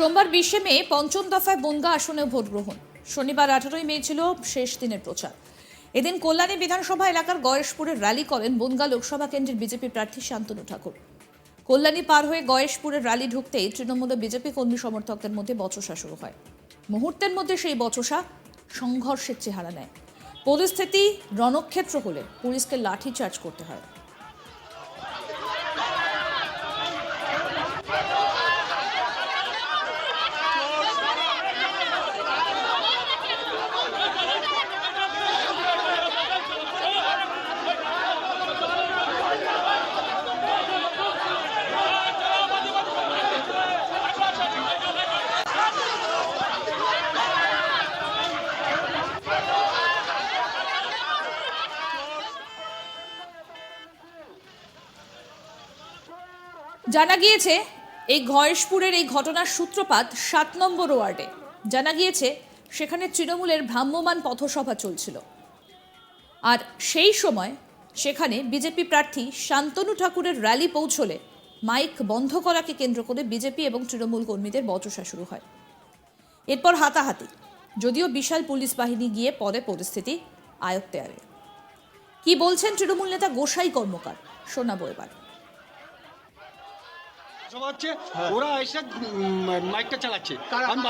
সোমবার বিশে মে পঞ্চম দফায় বনগা আসনে ভোট গ্রহণ। শনিবার আঠারোই মে ছিল শেষ দিনের প্রচার। এদিন কল্যাণী বিধানসভা এলাকার গয়েশপুরে র্যালি করেন বনগা লোকসভা কেন্দ্রের বিজেপি প্রার্থী শান্তনু ঠাকুর। কল্যাণী পার হয়ে গয়েশপুরের র্যালি ঢুকতেই তৃণমূল বিজেপি কর্মী সমর্থকদের মধ্যে বচসা শুরু হয়। মুহূর্তের মধ্যে সেই বচসা সংঘর্ষের চেহারা নেয়। পরিস্থিতি রণক্ষেত্র হলে পুলিশকে লাঠিচার্জ করতে হয়। জানা গিয়েছে এই ঘয়েশপুরের এই ঘটনার সূত্রপাত সাত নম্বর ওয়ার্ডে। জানা গিয়েছে সেখানে তৃণমূলের ভ্রাম্যমাণ পথসভা চলছিল। আর সেই সময় সেখানে বিজেপি প্রার্থী শান্তনু ঠাকুরের র্যালি পৌঁছলে মাইক বন্ধ করাকে কেন্দ্র করে বিজেপি এবং তৃণমূল কর্মীদের বচসা শুরু হয়। এরপর হাতাহাতি, যদিও বিশাল পুলিশ বাহিনী গিয়ে পরে পরিস্থিতি আয়ত্তে আনে। কি বলছেন তৃণমূল নেতা গোসাই কর্মকার? শোনাবো এবার। সভা হচ্ছে ওরা এসে মাইকটা চালাচ্ছে। আমি?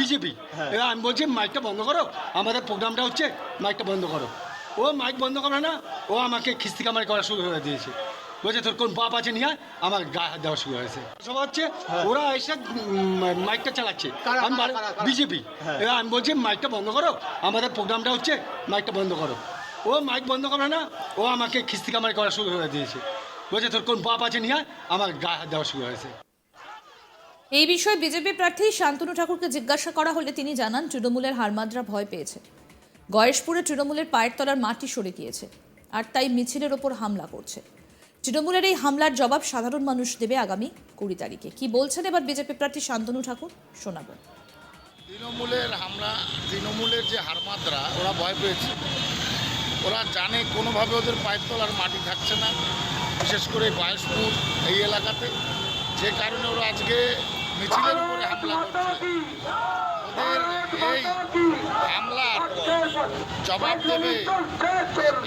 বিজেপি। হ্যাঁ। এবার আমি বলছি মাইকটা বন্ধ করো আমাদের প্রোগ্রামটা হচ্ছে মাইকটা বন্ধ করো। ও মাইক বন্ধ করে না ও আমাকে খিস্তি কামারি করা শুরু করে দিয়েছে। বলছে তোর কোন বাপ আছে নিয়ে আমার গায়ে হাত দেওয়া শুরু হয়েছে। সভা হচ্ছে ওরা এসে মাইকটা চালাচ্ছে। আমি? বিজেপি। হ্যাঁ। এবার আমি বলছি মাইকটা বন্ধ করো আমাদের প্রোগ্রামটা হচ্ছে মাইকটা বন্ধ করো। ও মাইক বন্ধ করে না ও আমাকে খিস্তি কামারি করা শুরু করে দিয়েছে। বলছে তোর কোন বাপ আছে নিয়ে আমার গায়ে হাত দেওয়া শুরু হয়েছে। এই বিষয়ে বিজেপি প্রার্থী শান্তনু ঠাকুরকে জিজ্ঞাসা করা হলে তিনি জানান তৃণমূলের হারমাদরা ভয় পেয়েছে। গয়েশপুরে তৃণমূলের পায়ের তলার মাটি সরে গিয়েছে আর তাই মিছিলের ওপর হামলা করছে। তৃণমূলের এই হামলার জবাব সাধারণ মানুষ দেবে আগামী কুড়ি তারিখে। কি বলছেন এবার বিজেপি প্রার্থী শান্তনু ঠাকুর? শোনাবেন তৃণমূলের হামলা তৃণমূলের যে হারমাদরা ওরা ভয় পেয়েছে। ওরা জানে কোনোভাবে ওদের পায়ের তলার মাটি থাকছে না। বিশেষ করে বায়সপুর এই এলাকাতে। যে কারণে ওরা আজকে মিছিলের উপরে হামলা করছে। ওদের এই হামলার জবাব দেবে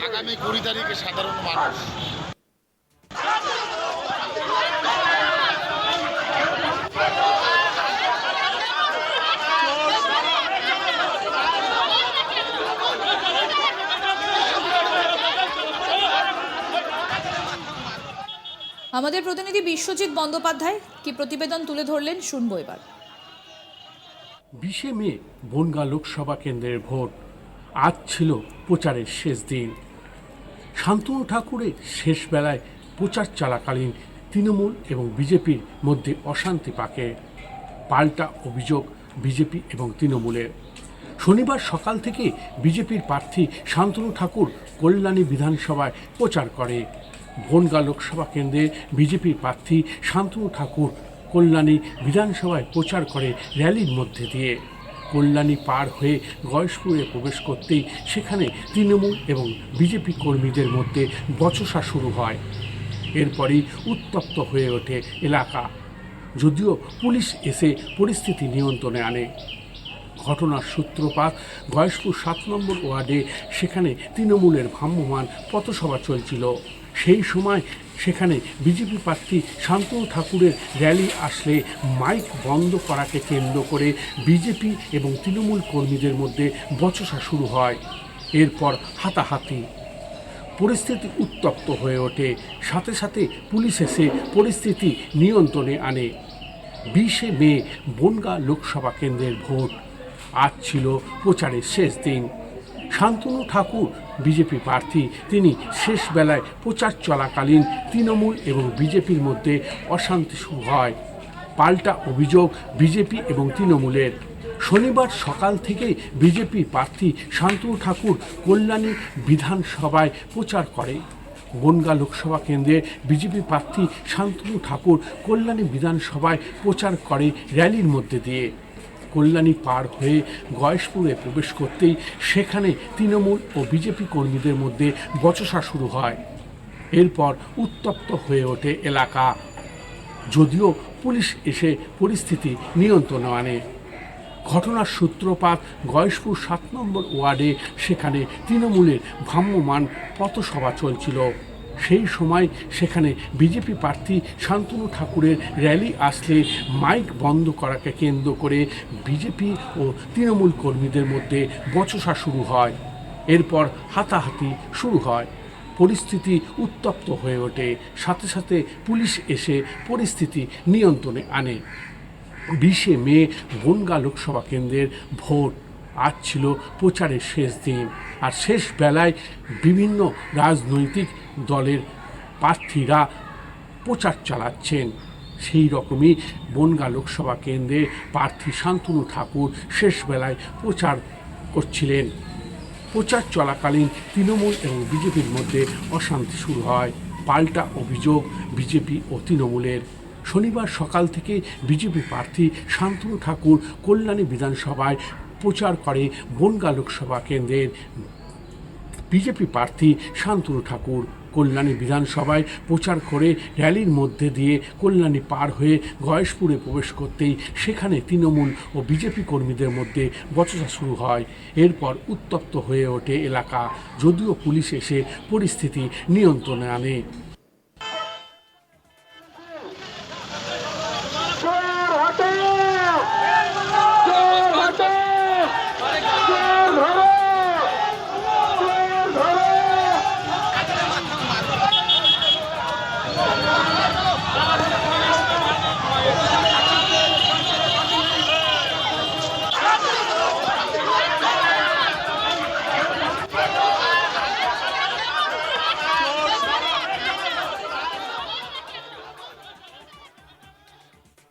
আগামী কুড়ি তারিখে সাধারণ মানুষ। আমাদের প্রতিনিধি বিশ্বজিৎ বন্দ্যোপাধ্যায় কি প্রতিবেদন তুলে ধরলেন, শুনব এবার। বিশে মে, বনগা লোকসভা কেন্দ্রের ভোট। আজ ছিল প্রচারের শেষ দিন। শান্তনু ঠাকুরের শেষ বেলায় প্রচার চলাকালীন তৃণমূল এবং বিজেপির মধ্যে অশান্তি পাকে। পাল্টা অভিযোগ বিজেপি এবং তৃণমূলের। শনিবার সকাল থেকে বিজেপির প্রার্থী শান্তনু ঠাকুর কল্যাণী বিধানসভায় প্রচার করে। বনগা লোকসভা কেন্দ্রে বিজেপির প্রার্থী শান্তনু ঠাকুর কল্যাণী বিধানসভায় প্রচার করে র্যালির মধ্যে দিয়ে। কল্যাণী পার হয়ে গয়েশপুরে প্রবেশ করতেই সেখানে তৃণমূল এবং বিজেপি কর্মীদের মধ্যে বচসা শুরু হয়। এরপরই উত্তপ্ত হয়ে ওঠে এলাকা। যদিও পুলিশ এসে পরিস্থিতি নিয়ন্ত্রণে আনে। ঘটনার সূত্রপাত গয়েশপুর সাত নম্বর ওয়ার্ডে, সেখানে তৃণমূলের ভ্রাম্যমাণ পথসভা চলছিল। সেই সময় সেখানে বিজেপি প্রার্থী শান্তনু ঠাকুরের র্যালি আসলে মাইক বন্ধ করাকে কেন্দ্র করে বিজেপি এবং তৃণমূল কর্মীদের মধ্যে বচসা শুরু হয়। এরপর হাতাহাতি। পরিস্থিতি উত্তপ্ত হয়ে ওঠে। সাথে সাথে পুলিশ এসে পরিস্থিতি নিয়ন্ত্রণে আনে। বিশে মে, বনগা লোকসভা কেন্দ্রের ভোট। আজ ছিল প্রচারের শেষ দিন। শান্তনু ঠাকুর বিজেপি প্রার্থী। তিনি শেষ বেলায় প্রচার চলাকালীন তৃণমূল এবং বিজেপির মধ্যে অশান্তি শুরু হয়। পাল্টা অভিযোগ বিজেপি এবং তৃণমূলের। শনিবার সকাল থেকে বিজেপি প্রার্থী শান্তনু ঠাকুর কল্যাণী বিধানসভায় প্রচার করে। বনগা লোকসভা কেন্দ্রে বিজেপি প্রার্থী শান্তনু ঠাকুর কল্যাণী বিধানসভায় প্রচার করে র্যালির মধ্যে দিয়ে। কল্যাণী পার হয়ে গয়েশপুরে প্রবেশ করতেই সেখানে তৃণমূল ও বিজেপি কর্মীদের মধ্যে বচসা শুরু হয়। এরপর উত্তপ্ত হয়ে ওঠে এলাকা। যদিও পুলিশ এসে পরিস্থিতি নিয়ন্ত্রণে আনে। ঘটনার সূত্রপাত গয়েশপুর সাত নম্বর ওয়ার্ডে, সেখানে তৃণমূলের ভ্রাম্যমান পথসভা চলছিল। সেই সময় সেখানে বিজেপি প্রার্থী শান্তনু ঠাকুরের র্যালি আসলে মাইক বন্ধ করাকে কেন্দ্র করে বিজেপি ও তৃণমূল কর্মীদের মধ্যে বচসা শুরু হয়। এরপর হাতাহাতি শুরু হয়। পরিস্থিতি উত্তপ্ত হয়ে ওঠে। সাথে সাথে পুলিশ এসে পরিস্থিতি নিয়ন্ত্রণে আনে। বিশে মে বনগা লোকসভা কেন্দ্রের ভোট। আজ ছিল প্রচারের শেষ দিন। আর শেষ বেলায় বিভিন্ন রাজনৈতিক দলের প্রার্থীরা প্রচার চালাচ্ছেন। সেই রকমই বনগা লোকসভা কেন্দ্রে প্রার্থী শান্তনু ঠাকুর শেষ বেলায় প্রচার করছিলেন। প্রচার চলাকালীন তৃণমূল এবং বিজেপির মধ্যে অশান্তি শুরু হয়। পাল্টা অভিযোগ বিজেপি ও তৃণমূলের। শনিবার সকাল থেকে বিজেপি প্রার্থী শান্তনু ঠাকুর কল্যাণী বিধানসভায় প্রচার করে বনগা লোকসভা কেন্দ্রের বিজেপি প্রার্থী শান্তনু ঠাকুর। কল্যাণী বিধানসভায় প্রচার করে র্যালির মধ্যে দিয়ে কল্যাণী পার হয়ে গয়েশপুরে প্রবেশ করতেই সেখানে তৃণমূল ও বিজেপি কর্মীদের মধ্যে বচসা শুরু হয়। এরপর উত্তপ্ত হয়ে ওঠে এলাকা, যদিও পুলিশ এসে পরিস্থিতি নিয়ন্ত্রণে আনে।